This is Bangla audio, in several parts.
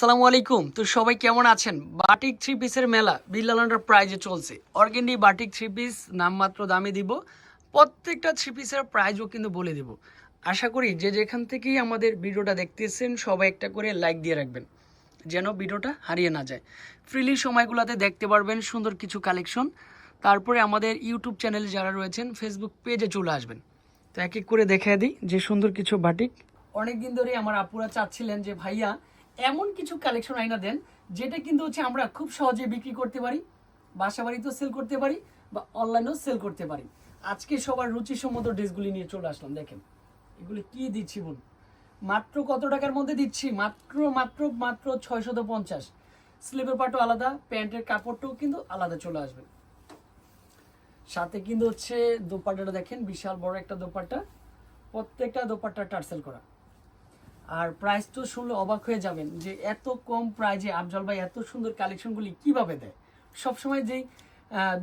আসসালামু আলাইকুম। তো সবাই কেমন আছেন? বাটিক থ্রি পিসের মেলা বিল্লালান্ডার প্রাইজে চলছে। অর্গেন্ডি বাটিক থ্রি পিস নামমাত্র দামে দিব। প্রত্যেকটা থ্রি পিসের প্রাইজও কিন্তু বলে দিব। আশা করি যে যেখান থেকেই আমাদের ভিডিওটা দেখতেছেন, সবাই একটা করে লাইক দিয়ে রাখবেন। যেন ভিডিওটা হারিয়ে না যায়। ফ্রিলি সময়গুলোতে দেখতে পারবেন সুন্দর কিছু কালেকশন তারপরে আমাদের ইউটিউব চ্যানেলে যারা রয়েছেন ফেসবুক পেজে চলে আসবেন। তো এক এক করে দেখে দিই যে সুন্দর কিছু বাটিক। অনেকদিন ধরে আমার আপুরা চাচ্ছিলেন যে, ভাইয়া এমন কিছু কালেকশন আইনা দেন, যেটা কিন্তু হচ্ছে আমরা খুব সহজে বিক্রি করতে পারি বাসা বাড়িতেও সেল করতে পারি বা অনলাইনেও সেল করতে পারি। আজকে সবার রুচিসম্মত ড্রেসগুলি নিয়ে চলে আসলাম, দেখেন। এগুলি কি দিচ্ছি বল মাত্র কত টাকার মধ্যে দিচ্ছি? মাত্র মাত্র মাত্র ছয়শত পঞ্চাশ। স্লিপের পাটও আলাদা, প্যান্টের কাপড়টাও কিন্তু আলাদা চলে আসবে। সাথে কিন্তু হচ্ছে দোপাট্টাটা দেখেন, বিশাল বড় একটা দোপাট্টা। প্রত্যেকটা দোপাট্টা টার্সেল করা। আর প্রাইস তো শুনলে অবাক হয়ে যাবেন যে এত কম প্রাইজে আফজল ভাই এত সুন্দর কালেকশনগুলি কীভাবে দেয়? সবসময় যেই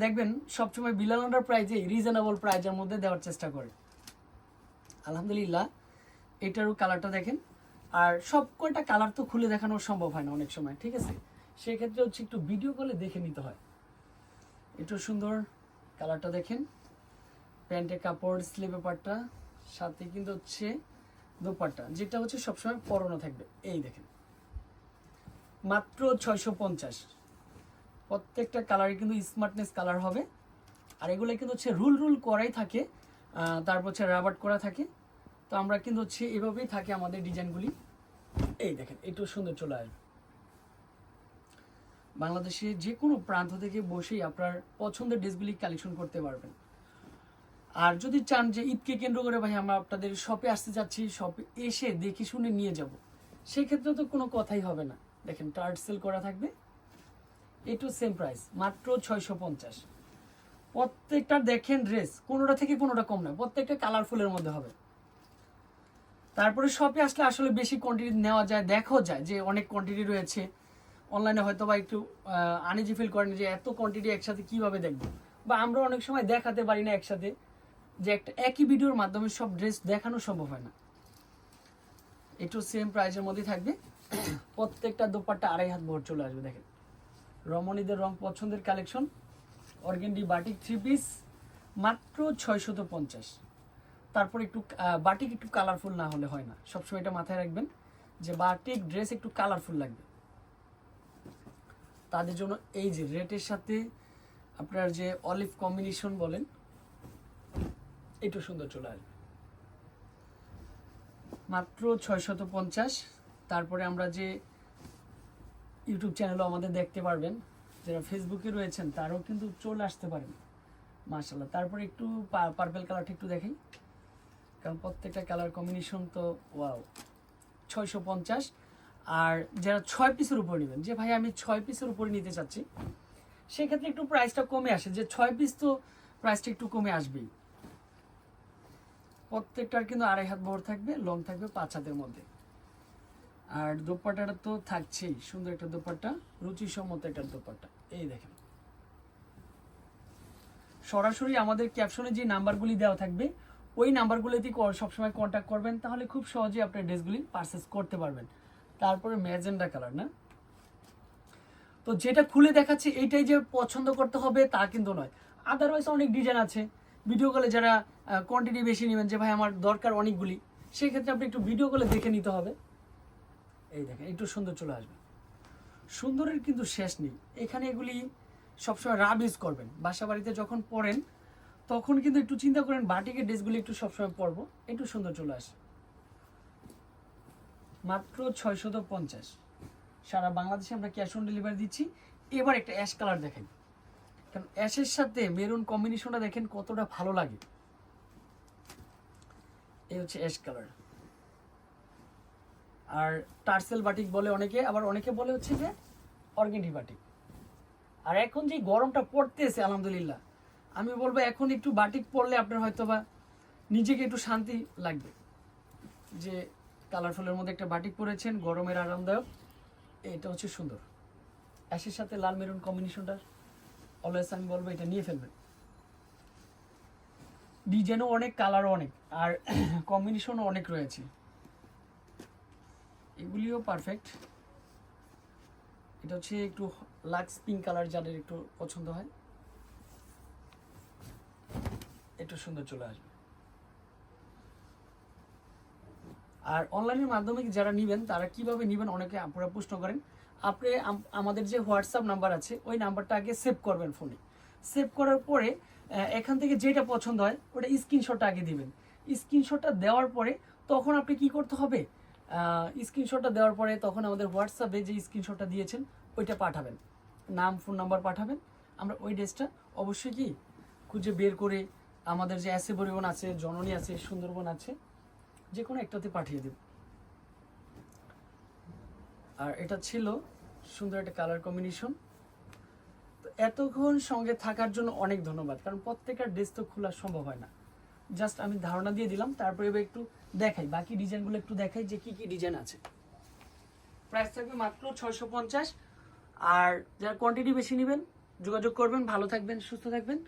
দেখবেন সবসময় বিলাল আন্ডার প্রাইজে রিজনেবল প্রাইজের মধ্যে দেওয়ার চেষ্টা করে। আলহামদুলিল্লাহ, এটারও কালারটা দেখেন। আর সব কয়টা কালার তো খুলে দেখানো সম্ভব হয় না অনেক সময়, ঠিক আছে? সেক্ষেত্রে হচ্ছে একটু ভিডিও কলে দেখে নিতে হয়। একটু সুন্দর কালারটা দেখেন। প্যান্টের কাপড় স্লিপ পেপারটা সাথে কিন্তু হচ্ছে দোপাট্টা, যেটা হচ্ছে সবসময় পরনো থাকবে। এই দেখেন। মাত্র ছয়শো পঞ্চাশ। প্রত্যেকটা কালারে কিন্তু স্মার্টনেস কালার হবে। আর এগুলো কিন্তু হচ্ছে রুল রুল করাই থাকে। তারপর হচ্ছে রাবার্ট করা থাকে। তো আমরা কিন্তু হচ্ছে এভাবেই থাকে আমাদের ডিজাইনগুলি। এই দেখেন, একটু সুন্দর চলে আসবে। বাংলাদেশে যে কোনো প্রান্ত থেকে বসেই আপনার পছন্দের ড্রেসগুলি কালেকশন করতে পারবেন। আর যদি চান যে ঈদকে কেন্দ্র করে, ভাই, আমরা আপনাদের শপে আসতে যাচ্ছি শপে এসে দেখে শুনে নিয়ে যাব। সেক্ষেত্রে তো কোনো কথাই হবে না। দেখেন টার্ট সেল করা থাকবে। এটু সেম প্রাইস মাত্র ছয়শো পঞ্চাশ। প্রত্যেকটা, দেখেন ড্রেস কোনোটা থেকে কোনোটা কম নয়, প্রত্যেকটা কালারফুলের মধ্যে হবে। তারপরে শপে আসলে আসলে বেশি কোয়ান্টিটি নেওয়া যায় দেখাও যায় যে অনেক কোয়ান্টিটি রয়েছে। অনলাইনে হয়তো বা একটু আনিজি ফিল করেন যে এত কোয়ান্টিটি একসাথে কীভাবে দেখব? বা আমরা অনেক সময় দেখাতে পারি না একসাথে। যে একটা একই ভিডিওর মাধ্যমে সব ড্রেস দেখানো সম্ভব হয় না। একটু সেম প্রাইসের মধ্যেই থাকবে। প্রত্যেকটা দোপাট্টা আড়াই হাত ভর চলে আসবে, দেখেন। রমণীদের রং পছন্দের collection organdy batik three piece মাত্র ছয়শত পঞ্চাশ। তারপর একটু বাটিক একটু কালারফুল না হলে হয় না। সবসময় এটা মাথায় রাখবেন যে বাটিক ড্রেস একটু কালারফুল লাগবে। তাদের জন্য এই যে রেটের সাথে আপনার যে অলিভ কম্বিনেশন বলেন একটু সুন্দর চলে আসবে। মাত্র ছয়শত পঞ্চাশ। তারপরে আমরা যে ইউটিউব চ্যানেলও আমাদের দেখতে পারবেন, যারা ফেসবুকে রয়েছেন, তারাও কিন্তু চলে আসতে পারেন। মার্শাল্লাহ তারপরে একটু পার্পেল কালারটা একটু দেখাই। কারণ প্রত্যেকটা কালার কম্বিনেশন তো ওয়াও ছয়শো পঞ্চাশ। আর যারা ছয় পিসের উপর নেবেন, যে ভাই আমি ছয় পিসের উপরে নিতে চাচ্ছি, সেক্ষেত্রে একটু প্রাইসটা কমে আসে। যে ছয় পিস তো প্রাইসটা একটু কমে আসবেই। প্রত্যেকটার কিন্তু আড়াই হাত বড় থাকবে লং থাকবে পাঁচ হাতের মধ্যে। আর দোপাট্টাটা তো থাকছেই, সুন্দর একটা দোপাট্টা, রুচিসম্মত একটা দোপাট্টা। এই দেখেন। সরাসরি আমাদের ক্যাপশনে যে নাম্বারগুলি দেওয়া থাকবে, ওই নাম্বারগুলিতে সবসময় কন্ট্যাক্ট করবেন, তাহলে খুব সহজেই আপনার ড্রেসগুলি পারচেস করতে পারবেন। তারপরে ম্যাজেন্ডা কালার না? তো যেটা খুলে দেখাচ্ছে এইটাই যে পছন্দ করতে হবে তা কিন্তু নয়। আদারওয়াইজ অনেক ডিজাইন আছে। ভিডিও কলে যারা কোয়ান্টিটি বেশি নেবেন, যে ভাই আমার দরকার অনেকগুলি সেই ক্ষেত্রে আপনি একটু ভিডিও কলে দেখে নিতে হবে। এই দেখেন, একটু সুন্দর চলে আসবে। সুন্দরের কিন্তু শেষ নেই। এখানে এগুলি সবসময় রাব ইউজ করবেন। বাসা বাড়িতে যখন পড়েন, তখন কিন্তু একটু চিন্তা করেন, বাটিকের ড্রেসগুলি একটু সবসময় পরবো। একটু সুন্দর চলে আসে। মাত্র ছয়শত পঞ্চাশ। সারা বাংলাদেশে আমরা ক্যাশ অন ডেলিভারি দিচ্ছি। এবার একটা অ্যাশ কালার দেখেন। কারণ অ্যাশের সাথে মেরুন কম্বিনেশনটা দেখেন কতটা ভালো লাগে। এই হচ্ছে অ্যাশ কালার। আর টার্সেল বাটিক বলে অনেকে, আবার অনেকে বলে হচ্ছে যে অর্গেন্ডি বাটিক। আর এখন যে গরমটা পড়তেছে, আলহামদুলিল্লাহ, আমি বলব এখন একটু বাটিক পরলে আপনার হয়তো বা নিজেকে একটু শান্তি লাগবে। যে কালারফুলের মধ্যে একটা বাটিক পরেছেন, গরমের আরামদায়ক, এটা হচ্ছে সুন্দর। অ্যাশের সাথে লাল মেরুন কম্বিনেশনটা অলওয়েজ আমি বলব এটা নিয়ে ফেলবেন। ডিজাইনও অনেক কালারও অনেক, আর কম্বিনেশনও অনেক রয়েছে। এগুলিও পারফেক্ট এটা হচ্ছে একটু লাক্স পিঙ্ক কালার যাদের একটু পছন্দ হয়। একটু সুন্দর চলে আসবে। আর অনলাইনের মাধ্যমে যারা নেবেন, তারা কীভাবে নেবেন, অনেকে আপনারা প্রশ্ন করেন। আপনি আমাদের যে হোয়াটসঅ্যাপ নাম্বার আছে, ওই নাম্বারটা আগে সেভ করবেন ফোনে সেভ করার পরে এখান থেকে যেটা পছন্দ হয়, ওটা স্ক্রিনশটটা আগে দিবেন। স্ক্রিনশটটা দেওয়ার পরে তখন আপনি কি করতে হবে? স্ক্রিনশটটা দেওয়ার পরে তখন আমাদের হোয়াটসঅ্যাপে যে স্ক্রিনশটটা দিয়েছেন, ওইটা পাঠাবেন। নাম ফোন নাম্বার পাঠাবেন। আমরা ওই ড্রেসটা অবশ্যই কি খুঁজে বের করে আমাদের যে অ্যাসে পরিবহন আছে, জননী আছে, সুন্দরবন আছে যে কোনো একটাতে পাঠিয়ে দেব। আর এটা ছিল সুন্দর একটা কালার কম্বিনেশন তো এতক্ষণ সঙ্গে থাকার জন্য অনেক ধন্যবাদ, কারণ প্রত্যেকটা ড্রেস তো খোলা সম্ভব হয় না। জাস্ট আমি ধারণা দিয়ে দিলাম, তারপরে এবার একটু দেখাই, বাকি ডিজাইনগুলো একটু দেখাই যে কি কি ডিজাইন আছে। প্রাইস থাকবে মাত্র ছয়শো পঞ্চাশ, আর যারা কোয়ান্টিটি বেশি নেবেন, যোগাযোগ করবেন, ভালো থাকবেন, সুস্থ থাকবেন,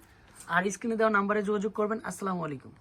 আর স্ক্রিনে দেওয়া নাম্বারে যোগাযোগ করবেন, আসসালামু আলাইকুম।